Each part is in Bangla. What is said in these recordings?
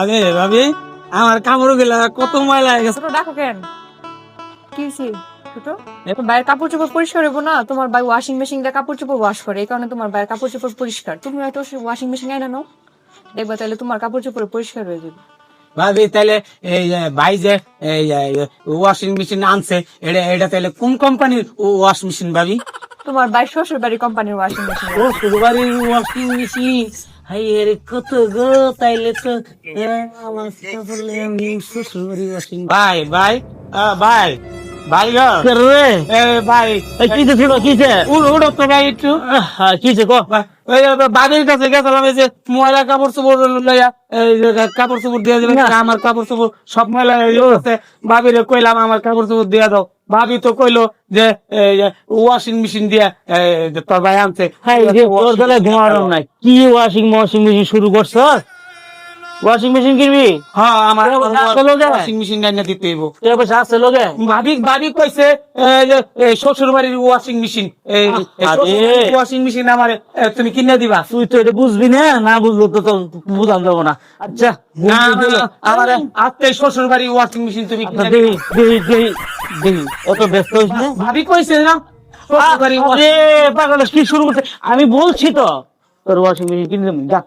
আরে ভাবি আমার কামড় গেলা কত ময়লা হয়ে গেছে। ছোট ডাকো কেন? কি ছোট? বাইরের কাপড় চোপড় পরিষ্কার হইব না? তোমার ভাই ওয়াশিং মেশিন দিয়ে কাপড় চোপড় ওয়াশ করে এই কারণে তোমার বাইরের কাপড় চোপড় পরিষ্কার। তুমি হয়তো ওয়াশিং মেশিন আইনা নাও। দেখবা তাহলে তোমার কাপড় চোপড় পরিষ্কার হয়ে যাবে। ভাবি তাহলে এই যে ভাই যে এই ওয়াশিং মেশিন আনছে এটা এটা তাহলে কোন কোম্পানির ওয়াশিং মেশিন ভাবি? তোমার ভাই শ্বশুর বাড়ির কোম্পানির ওয়াশিং মেশিন ও সুবারির ওয়াশিং মেশিন হাই এর কত গো তাইলে তো আমার আমি ভাই ভাই ভাই ভাই রে এ, ভাই এই কিছে ছিল কিছে উড়ো উড়ো তো ভাই একটু। কিছে কো ভাই, বাড়ির কাছে গেছিলাম এই যে ময়লা কাপড় চোপড় লইয়া কাপড় চোপড় দিয়ে দিবে আমার কাপড় চোপড় সব ময়লা ভাবিরে কইলাম আমার কাপড় চোপড় দিয়ে দাও। ভাবি তো কইলো যে ওয়াশিং মেশিন দিয়ে তোর ভাই আনছে। হ্যাঁ তোর তাহলে নাই। কি ওয়াশিং ওয়াশিং মেশিন শুরু করছ? ওয়াশিং মেশিন কিনবি? হ্যাঁ আমার ওয়াশিং মেশিন না দিতে হইব। তোর পয়সা আছে ভাবি ভাবি কইছে শ্বশুর বাড়ির ওয়াশিং মেশিন ওয়াশিং মেশিন আমার তুমি কিনে দিবা। তুই তো এটা বুঝবি না না বুঝব তো বুঝান যাব না। আচ্ছা আমার আত্মীয় শ্বশুর বাড়ির ওয়াশিং মেশিন তুমি আচ্ছা, কিনে দেখি অত ব্যস্ত হইস না? ভাবি কইছে না? শ্বশুর বাড়ির আরে পাগল কি শুরু করছে? আমি বলছি তো। তোর ওয়াশিং মেশিন কিনে দেবো যা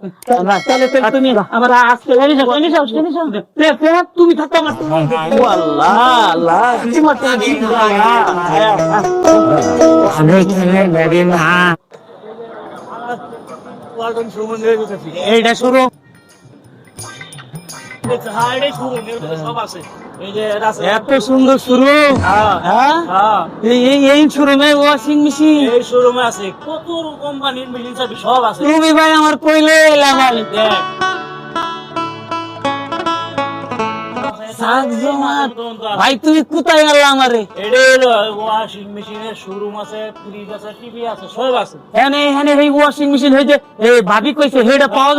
তাহলে তাহলে তুমি আমার আজকে থাকতো আমার আল্লাহ, না। এইটা শুরু। এত সুন্দর শুরু? হ্যাঁ এই এই এই শুরু ওয়াশিং মেশিন এই শোরুমে আছে কত কোম্পানির মেশিন সব আছে। তুমি ভাই আমার কইলে এলাম ভাই তুমি কোথায় গেল আমারে? ওয়াশিং মেশিনের শোরুম আছে ফ্রিজ আছে টিভি আছে সব আছে। এনে এনে এই ওয়াশিং মেশিন হইছে এই ভাবি কইছে হেডা পাওয়া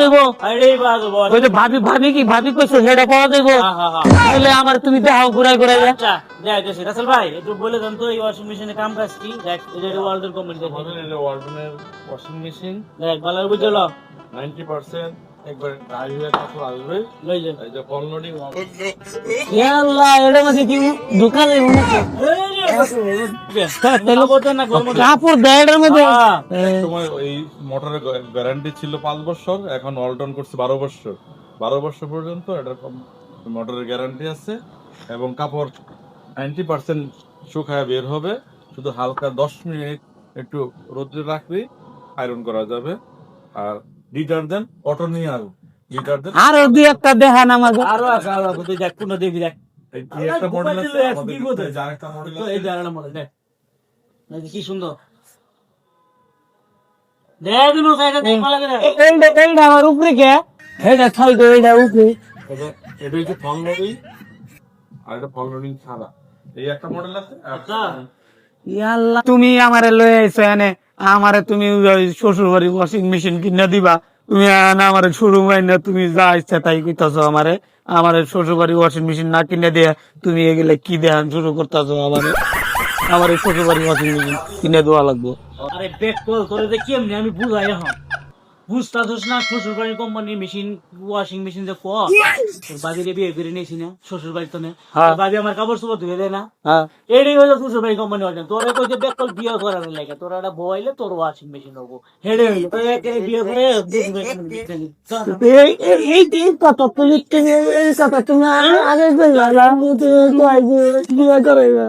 বাজে বল ভাবি ভাবি কি ভাবি কইছে হেডা পাওয়া তাহলে আমার তুমি দেখাও ঘুরাই ঘুরাই। আচ্ছা দেখ দেখ রাসেল ভাই একটু বলে দেন তো এই ওয়াশিং মেশিনের কাম কাজ কি? দেখ এটা ওয়ার্ল্ডের কোম্পানি দেখ। ওয়ার্ডনের ওয়াশিং মেশিন দেখ ভালো বুঝলো নাইনটি পার্সেন্ট একবার ড্রাই আসবে। এই যে ফল লোডিং এটা মাঝে কি দোকানে মনে হচ্ছে। তেল করতে না গরম কাপড় দেয় এটার মধ্যে সময় এই মোটরের গ্যারান্টি ছিল পাঁচ বছর এখন অল্টন করছে বারো বছর। বারো বছর পর্যন্ত এটার মোটরের গ্যারান্টি আছে এবং কাপড় নাইনটি পার্সেন্ট শুকায় বের হবে। শুধু হালকা দশ মিনিট একটু রোদ্রে রাখলেই আয়রন করা যাবে। আর ডিটারজেন্ট অটো নিয়ে আসব ডিটারজেন্ট আরও দুই একটা দেখান আমাকে আরও আরও তুই দেখ কোন দেখবি দেখ। এই একটা মডেল আছে? যার একটা মডেল আছে এই দাঁড়ানো মডেল দেখ। দেখ কি সুন্দর। দেখ দিনু সাইডে দেখ ভালো করে। এইটা এইটা আমার উপরে কে? এইটা থাইতো এইটা উপরে। এটা হচ্ছে ফল লোডিং আর এটা ফল লোডিং ছাড়া এই একটা মডেল আছে আচ্ছা। ইয়াল্লা। তুমি আমারে লয়ে আইছো এনে আমারে তুমি শ্বশুর বাড়ি ওয়াশিং মেশিন কিনে দিবা। তুমি এনে আমারে শুরু না তুমি যা ইচ্ছা তাই কইতাছো আমারে। আমারে শ্বশুর বাড়ি ওয়াশিং মেশিন না কিনে দিয়ে তুমি এগুলা কি দেখান শুরু করতেছো আমারে? আমার শ্বশুর বাড়ি ওয়াশিং মেশিন কিনে দেওয়া লাগবো। আরে বেক কল করে দে কেমনে আমি বুঝাই এখন? বুঝতা দোষ না শ্বশুর বাড়ির কোম্পানির মেশিন ওয়াশিং মেশিন যে কর বাবিরে বিয়ে করে নিয়েছি না শ্বশুর বাড়ি তো হ্যাঁ। বাবি আমার কাপড় চোপড় ধুয়ে দেয় না। হ্যাঁ। এটাই হলো শ্বশুর বাড়ির কোম্পানি ওয়াশিং তোরা কই যে বেক কল বিয়ে করার লাগে তোরা একটা বইলে তোর ওয়াশিং মেশিন হব হেডে হইল বিয়ে করে এই কথা তুমি আগে বিয়ে করাইবা।